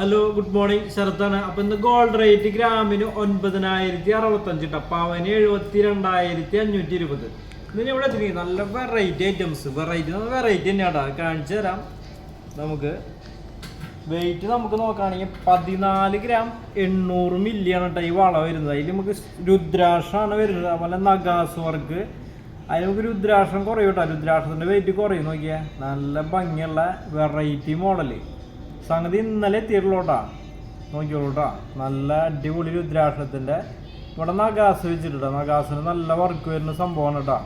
Hello good morning ശരത്താണ്. അപ്പൊ ഇന്ന് gold rate ഗ്രാമിന് ഒൻപതിനായിരത്തി അറുപത്തഞ്ച് ട്ടോ. പവന് എഴുപത്തി രണ്ടായിരത്തി അഞ്ഞൂറ്റി ഇരുപത് ഇന്ന് ഇവിടെ എത്തി നല്ല വെറൈറ്റി ഐറ്റംസ് വെറൈറ്റി വെറൈറ്റി തന്നെയാട്ടാ കാണിച്ചു തരാം. നമുക്ക് വെയിറ്റ് നമുക്ക് നോക്കുകയാണെങ്കിൽ പതിനാല് ഗ്രാം എണ്ണൂറ് മില്ലിയാണ് കേട്ടോ ഈ വള വരുന്നത്. അതിൽ നമുക്ക് രുദ്രാക്ഷമാണ് വരുന്നത്. അതുപോലെ നഗാസ് വർക്ക് അതിൽ നമുക്ക് രുദ്രാക്ഷം കുറയും കേട്ടോ രുദ്രാക്ഷത്തിന്റെ വെയിറ്റ് കുറയും. നോക്കിയാൽ നല്ല ഭംഗിയുള്ള വെറൈറ്റി മോഡൽ സംഗതി ഇന്നലെ എത്തിയിട്ടുള്ളൂട്ടാ നോക്കിയോളൂട്ടാ നല്ല അടിപൊളി രുദ്രാക്ഷത്തിന്റെ ഇവിടെ നഗാസ് വെച്ചിട്ടാ നഗാസിന് നല്ല വർക്ക് വരുന്ന സംഭവമാണ് കേട്ടോ.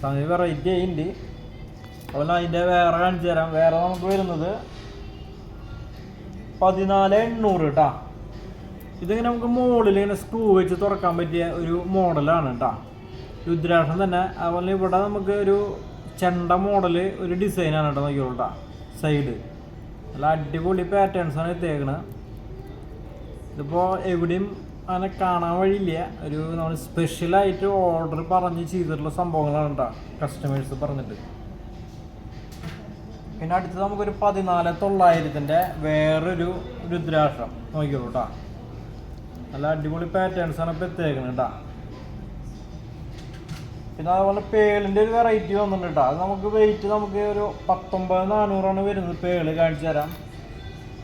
സംഗതി വെറൈറ്റി ആയിട്ടുണ്ട്. അതുപോലെ അതിന്റെ വേറെ കാണിച്ചു തരാം. വേറെ നമുക്ക് വരുന്നത് പതിനാല് എണ്ണൂറ് കേട്ടാ. ഇതിങ്ങനെ നമുക്ക് മുകളിൽ ഇങ്ങനെ സ്ക്രൂ വെച്ച് തുറക്കാൻ പറ്റിയ ഒരു മോഡലാണ് കേട്ടാ. രുദ്രാക്ഷം തന്നെ. അതുപോലെ ഇവിടെ നമുക്ക് ഒരു ചെണ്ട മോഡൽ ഒരു ഡിസൈനാണ് കേട്ടോ. നോക്കിയോളൂട്ടാ സൈഡ് നല്ല അടിപൊളി പാറ്റേൺസ് ആണ് എത്തിയേക്കണത് ഇതിപ്പോൾ എവിടെയും അങ്ങനെ കാണാൻ വഴിയില്ല. ഒരു നമ്മൾ സ്പെഷ്യലായിട്ട് ഓർഡർ പറഞ്ഞ് ചെയ്തിട്ടുള്ള സംഭവങ്ങളാണ് കേട്ടോ കസ്റ്റമേഴ്സ് പറഞ്ഞിട്ട്. പിന്നെ അടുത്ത് നമുക്കൊരു പതിനാല് തൊള്ളായിരത്തിന്റെ വേറൊരു രുദ്രാക്ഷം. നോക്കിയോളൂ കേട്ടോ നല്ല അടിപൊളി പാറ്റേൺസാണ് ഇപ്പോൾ എത്തിയേക്കുന്നത് കേട്ടോ പിന്നെ അതുപോലെ പേളിന്റെ ഒരു വെറൈറ്റി വന്നിട്ടുണ്ട് കേട്ടോ അത് നമുക്ക് വെയിറ്റ് നമുക്ക് ഒരു പത്തൊമ്പത് നാനൂറാണ് വരുന്നത് പേൾ കാണിച്ചു തരാം.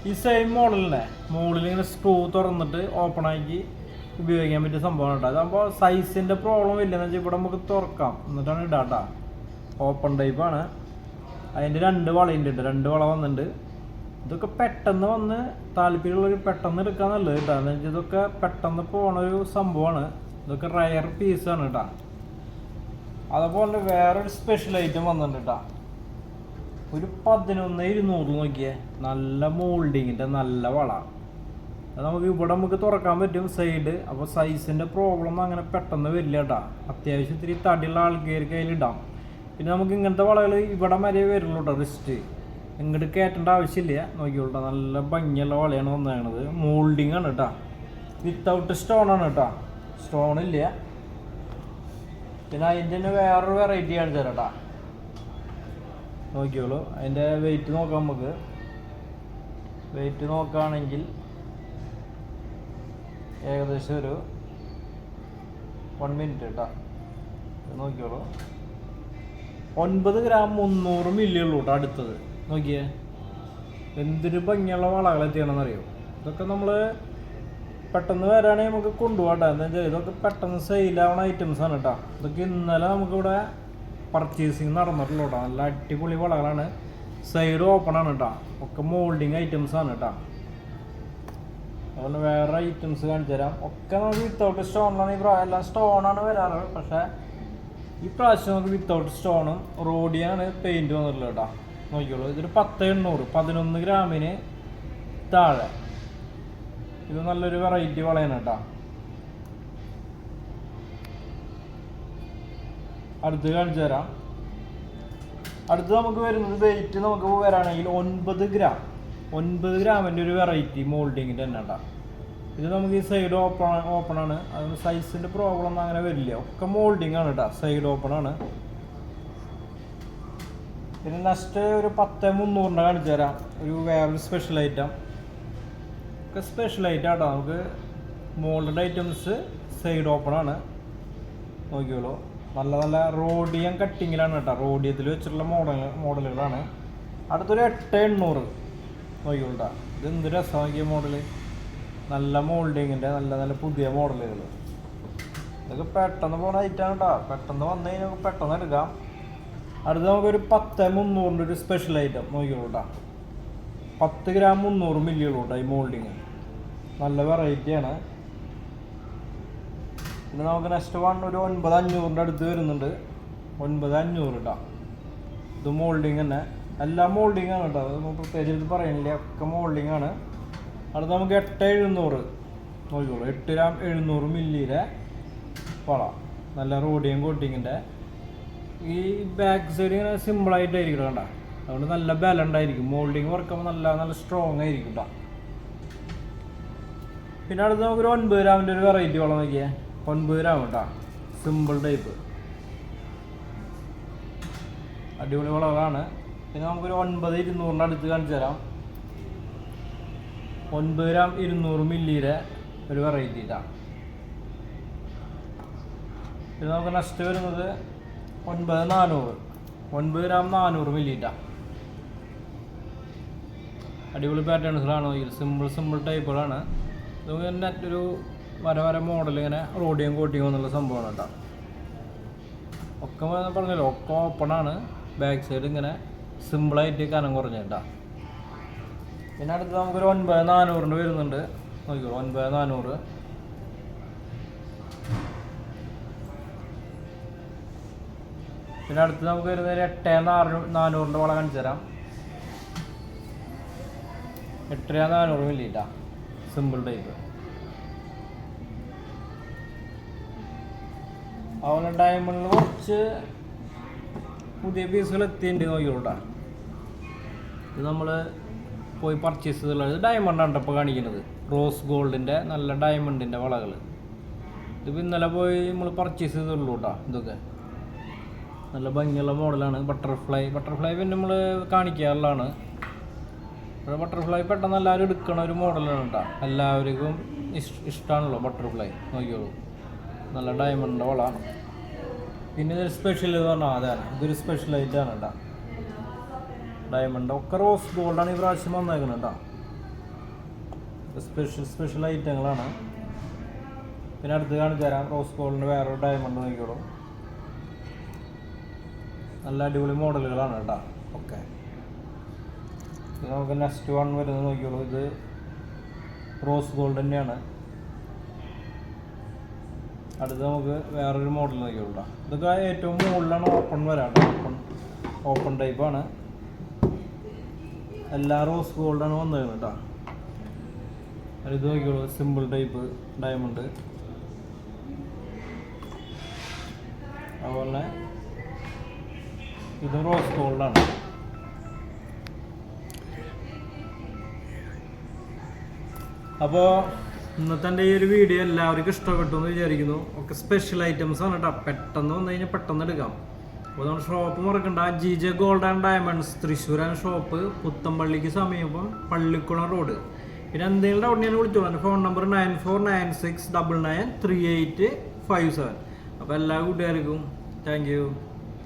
ഈ സെയിം മോഡലിനെ മുകളിൽ ഇങ്ങനെ സ്ക്രൂ തുറന്നിട്ട് ഓപ്പൺ ആക്കി ഉപയോഗിക്കാൻ പറ്റിയ സംഭവമാണ് കേട്ടോ അതാകുമ്പോൾ സൈസിന്റെ പ്രോബ്ലം ഇല്ലെന്ന് വെച്ചാൽ ഇവിടെ നമുക്ക് തുറക്കാം. എന്നിട്ടാണ് ഇടാട്ടാ ഓപ്പൺ ടൈപ്പാണ് അതിന്റെ രണ്ട് വളയുണ്ട് രണ്ട് വള വന്നിട്ടുണ്ട് ഇതൊക്കെ പെട്ടെന്ന് വന്ന് താല്പര്യമുള്ളവർ പെട്ടെന്ന് എടുക്കാൻ നല്ലത് കേട്ടോ എന്ന് വെച്ചാൽ ഇതൊക്കെ പെട്ടെന്ന് പോണ ഒരു സംഭവമാണ്. ഇതൊക്കെ റയർ പീസാണ് കേട്ടോ അതുപോലെ വേറൊരു സ്പെഷ്യൽ ഐറ്റം വന്നിട്ടുണ്ട് ഒരു പതിനൊന്ന് ഇരുന്നൂറ് നോക്കിയേ. നല്ല മോൾഡിങ്ങിന്റെ നല്ല വള. അത് നമുക്ക് ഇവിടെ നമുക്ക് തുറക്കാൻ പറ്റും സൈഡ് അപ്പോൾ സൈസിന്റെ പ്രോബ്ലം അങ്ങനെ പെട്ടെന്ന് വരില്ല കേട്ടോ അത്യാവശ്യം ഇത്തിരി തടിയുള്ള ആൾക്കാർക്ക് അതിലിടാം പിന്നെ നമുക്ക് ഇങ്ങനത്തെ വളകൾ ഇവിടെ വരെ വരുള്ളൂ കേട്ടോ റിസ്റ്റ് ഇങ്ങോട്ട് കയറ്റേണ്ട ആവശ്യമില്ല. നോക്കിയോട്ടോ നല്ല ഭംഗിയുള്ള വളയാണ് വന്നേക്കണത്. മോൾഡിങ് ആണ് കേട്ടോ വിത്തൗട്ട് സ്റ്റോൺ ആണ് കേട്ടോ സ്റ്റോൺ ഇല്ല. പിന്നെ അതിന്റെ തന്നെ വേറൊരു വെറൈറ്റി കാണിച്ചു തരാം നോക്കിയോളൂ അതിന്റെ വെയിറ്റ് നോക്കാം നമുക്ക്. വെയിറ്റ് നോക്കുകയാണെങ്കിൽ ഏകദേശം ഒരു വൺ മിനിറ്റ് കേട്ടോ നോക്കിയോളൂ ഒൻപത് ഗ്രാം മുന്നൂറ് മില്ലി ഉള്ളൂ കേട്ടോ അടുത്തത്. നോക്കിയേ. എന്തൊരു ഭംഗിയുള്ള വളകൾ എത്തിയണമെന്നറിയോ ഇതൊക്കെ നമ്മൾ പെട്ടെന്ന് വരാണെങ്കിൽ നമുക്ക് കൊണ്ടുപോകട്ടെ. എന്താ വെച്ചാൽ ഇതൊക്കെ പെട്ടെന്ന് സെയിലാവണ ഐറ്റംസ് ആണ് കേട്ടോ ഇതൊക്കെ ഇന്നലെ നമുക്കിവിടെ പർച്ചേസിങ് നടന്നിട്ടുള്ളൂ കേട്ടോ നല്ല അടിപൊളി വളകളാണ്. സൈഡ് ഓപ്പൺ ആണ് കേട്ടോ ഒക്കെ മോൾഡിങ് ഐറ്റംസ് ആണ് കേട്ടോ അതുപോലെ വേറെ ഐറ്റംസ് കാണിച്ചു തരാം. ഒക്കെ നമുക്ക് വിത്തൗട്ട് സ്റ്റോണിലാണ് ഈ പ്രാവശ്യം എല്ലാം സ്റ്റോണാണ് വരാറ്. പക്ഷേ ഈ പ്രാവശ്യം നമുക്ക് വിത്തൗട്ട് സ്റ്റോണും റോഡിയാണ് പെയിന്റ് വന്നിട്ടുള്ളത് കേട്ടോ നോക്കിയോളൂ ഇതൊരു പത്ത് എണ്ണൂറ് പതിനൊന്ന് ഗ്രാമിന് താഴെ. ഇത് നല്ലൊരു വെറൈറ്റി വളയാണ് കേട്ടോ. അടുത്ത് കാണിച്ചു തരാം. അടുത്ത് നമുക്ക് വരുന്നത് വെയിറ്റ് നമുക്ക് വരാണെങ്കിൽ ഒൻപത് ഗ്രാം ഒൻപത് ഗ്രാമിന്റെ ഒരു വെറൈറ്റി മോൾഡിങ്ങിന്റെ തന്നെ കേട്ടോ. ഇത് നമുക്ക് ഈ സൈഡ് ഓപ്പൺ ഓപ്പൺ ആണ്. അതുകൊണ്ട് സൈസിന്റെ പ്രോബ്ലം ഒന്നും അങ്ങനെ വരില്ല. ഒക്കെ മോൾഡിങ് ആണ് കേട്ടോ. സൈഡ് ഓപ്പൺ ആണ്. പിന്നെ നെക്സ്റ്റ് ഒരു പത്ത് മുന്നൂറിന്റെ കാണിച്ചു തരാം. ഒരു വേറൊരു സ്പെഷ്യൽ ഐറ്റം ഒക്കെ സ്പെഷ്യൽ കേട്ടോ നമുക്ക് മോൾഡ് ഐറ്റംസ് സൈഡ് ഓപ്പൺ ആണ്. നോക്കിയോളൂ നല്ല നല്ല റോഡിയം കട്ടിങ്ങിലാണ് കേട്ടോ. റോഡിയത്തിൽ വെച്ചിട്ടുള്ള മോഡൽ മോഡലുകളാണ് അടുത്തൊരു എട്ട് എണ്ണൂറ് നോക്കിയോളൂ ഇത് എന്ത് രസം നോക്കിയ മോഡൽ നല്ല മോൾഡിങ്ങിന്റെ നല്ല നല്ല പുതിയ മോഡലുകൾ ഇതൊക്കെ പെട്ടെന്ന് പോണ ഐറ്റാണ് കേട്ടോ പെട്ടെന്ന് വന്നു കഴിഞ്ഞാൽ പെട്ടെന്ന് എടുക്കാം. അടുത്ത് നമുക്കൊരു പത്ത് മുന്നൂറിന്റെ ഒരു സ്പെഷ്യൽ ഐറ്റം നോക്കിയോളൂ പത്ത് ഗ്രാം മുന്നൂറ് മില്ലി ഉള്ളൂ കേട്ടോ ഈ മോൾഡിങ് നല്ല വെറൈറ്റിയാണ് പിന്നെ നമുക്ക് നെക്സ്റ്റ് വൺ ഒരു ഒൻപത് അഞ്ഞൂറിന്റെ അടുത്ത് വരുന്നുണ്ട്. ഒൻപത് അഞ്ഞൂറ് കേട്ടോ ഇത് മോൾഡിങ് തന്നെ. എല്ലാം മോൾഡിങ് ആണ് കേട്ടോ അതൊന്നും പ്രത്യേകിച്ച് ഇത് പറയുന്നില്ല ഒക്കെ മോൾഡിങ് ആണ്. അടുത്ത് നമുക്ക് എട്ട് എഴുന്നൂറ്. നോക്കിക്കോളൂ. എട്ട് ഗ്രാം എഴുന്നൂറ് മില്ലിയിലെ വള. നല്ല റോഡിയം കോട്ടിങ്ങിന്റെ ഈ ബാക്ക് സൈഡ് ഇങ്ങനെ സിമ്പിളായിട്ടായിരിക്കും കണ്ട. അതുകൊണ്ട് നല്ല ബാലൻഡായിരിക്കും മോൾഡിങ് വർക്കുമ്പോൾ നല്ല നല്ല സ്ട്രോങ് ആയിരിക്കും കേട്ടോ പിന്നെ അടുത്ത് നമുക്കൊരു ഒൻപത് ഗ്രാമിന്റെ ഒരു വെറൈറ്റി വളം നോക്കിയേ. ഒൻപത് ഗ്രാം കേട്ടോ സിമ്പിൾ ടൈപ്പ് അടിപൊളി വളമാണ് പിന്നെ നമുക്കൊരു ഒൻപത് ഇരുന്നൂറിന്റെ അടുത്ത് കാണിച്ചു തരാം. ഒൻപത് ഗ്രാം ഇരുന്നൂറ് മില്ലിയുടെ ഒരു വെറൈറ്റി കേട്ടോ പിന്നെ നമുക്ക് നെക്സ്റ്റ് വരുന്നത് ഒൻപത് നാനൂറ്. ഒൻപത് ഗ്രാം നാനൂറ് മില്ലിയിട്ടാണ് അടിപൊളി പാറ്റേൺസുകളാണ് ഈ സിമ്പിൾ സിമ്പിൾ ടൈപ്പുകളാണ് ഇത് തന്നെ ഒരു വര വര മോഡൽ ഇങ്ങനെ റോഡിയും കോട്ടിയും എന്നുള്ള സംഭവമാണ് കേട്ടോ. ഒക്കെ പറഞ്ഞല്ലോ ഒക്കെ ഓപ്പണാണ് ബാക്ക് സൈഡ് ഇങ്ങനെ സിമ്പിളായിട്ട് കനം കുറഞ്ഞ കേട്ടോ. പിന്നെ അടുത്ത് നമുക്കൊരു ഒൻപത് നാനൂറിന്റെ വരുന്നുണ്ട്. നോക്കിയോ ഒൻപത് നാനൂറ്. പിന്നെ അടുത്ത് നമുക്ക് വരുന്നത് ഒരു എട്ട് നാറ് നാനൂറിന്റെ വള കാണിച്ചു തരാം. എട്ടര നാനൂറ് മില്ലിട്ടാ സിമ്പിൾ ടൈപ്പ് അവനെ ഡയമണ്ടിൽ കുറച്ച് പുതിയ പീസുകൾ എത്തിയിട്ടുണ്ട് നോക്കിയോട്ടാ ഇത് നമ്മൾ പോയി പർച്ചേസ് ചെയ്തുള്ളത് ഡയമണ്ടാണ് ഇപ്പോൾ കാണിക്കുന്നത്. റോസ് ഗോൾഡിന്റെ നല്ല ഡയമണ്ടിന്റെ വളകൾ ഇതിപ്പോൾ ഇന്നലെ പോയി നമ്മൾ പർച്ചേസ് ചെയ്തുള്ളൂ കേട്ടോ ഇതൊക്കെ. നല്ല ഭംഗിയുള്ള മോഡലാണ് ബട്ടർഫ്ലൈ ബട്ടർഫ്ലൈ പിന്നെ നമ്മൾ കാണിക്കാറുള്ളതാണ്. ഇവിടെ ബട്ടർഫ്ലൈ പെട്ടെന്ന് എല്ലാവരും എടുക്കണ ഒരു മോഡലാണ് കേട്ടോ എല്ലാവർക്കും ഇഷ് ഇഷ്ടമാണല്ലോ ബട്ടർഫ്ലൈ നോക്കിയോളൂ നല്ല ഡയമണ്ട് വളമാണ് പിന്നെ ഇതൊരു സ്പെഷ്യൽ എന്ന് പറഞ്ഞാൽ അതാണ്. ഇതൊരു സ്പെഷ്യൽ ഐറ്റാണ് കേട്ടോ ഡയമണ്ട് ഒക്കെ റോസ് ഗോൾഡാണ് ഈ പ്രാവശ്യം വന്നേക്കുന്നത് കേട്ടോ സ്പെഷ്യൽ സ്പെഷ്യൽ ഐറ്റങ്ങളാണ് പിന്നെ അടുത്ത് കാണിച്ചു തരാം. റോസ് ഗോൾഡിന്റെ വേറെ ഡയമണ്ട് നോക്കിയോളൂ നല്ല അടിപൊളി മോഡലുകളാണ് കേട്ടോ ഓക്കെ ഇത് നമുക്ക് നെക്സ്റ്റ് വൺ വരുന്നത് നോക്കിയോളൂ ഇത് റോസ് ഗോൾഡ് തന്നെയാണ്. അടുത്ത് നമുക്ക് വേറൊരു മോഡൽ നോക്കിയോളൂ. ഇതൊക്കെ ഏറ്റവും മുകളിലാണ് ഓപ്പൺ വരാണ് ഓപ്പൺ ഓപ്പൺ ടൈപ്പാണ് എല്ലാ റോസ് ഗോൾഡാണ് വന്നിരുന്നത് കേട്ടോ ഇത് നോക്കിയോളൂ സിമ്പിൾ ടൈപ്പ് ഡയമണ്ട് അതുപോലെ ഇത് റോസ് ഗോൾഡാണ് അപ്പോൾ ഇന്നത്തെ ഈ ഒരു വീഡിയോ എല്ലാവർക്കും ഇഷ്ടപ്പെട്ടു എന്ന് വിചാരിക്കുന്നു. ഒക്കെ സ്പെഷ്യൽ ഐറ്റംസ് ആണ് കേട്ടോ പെട്ടെന്ന് വന്നു കഴിഞ്ഞാൽ പെട്ടെന്ന് എടുക്കാം. അപ്പോൾ നമ്മുടെ ഷോപ്പ് മറക്കണ്ട. G J gold and diamonds തൃശ്ശൂരാണ് ഷോപ്പ് പുത്തമ്പള്ളിക്ക് സമീപം പള്ളിക്കുളം റോഡ് പിന്നെ എന്തെങ്കിലും ഡൗട്ട് ഞാൻ വിളിച്ചോളൂ. എന്റെ phone number nine four nine six double nine three eight five seven അപ്പോൾ എല്ലാ കൂട്ടുകാർക്കും താങ്ക് യു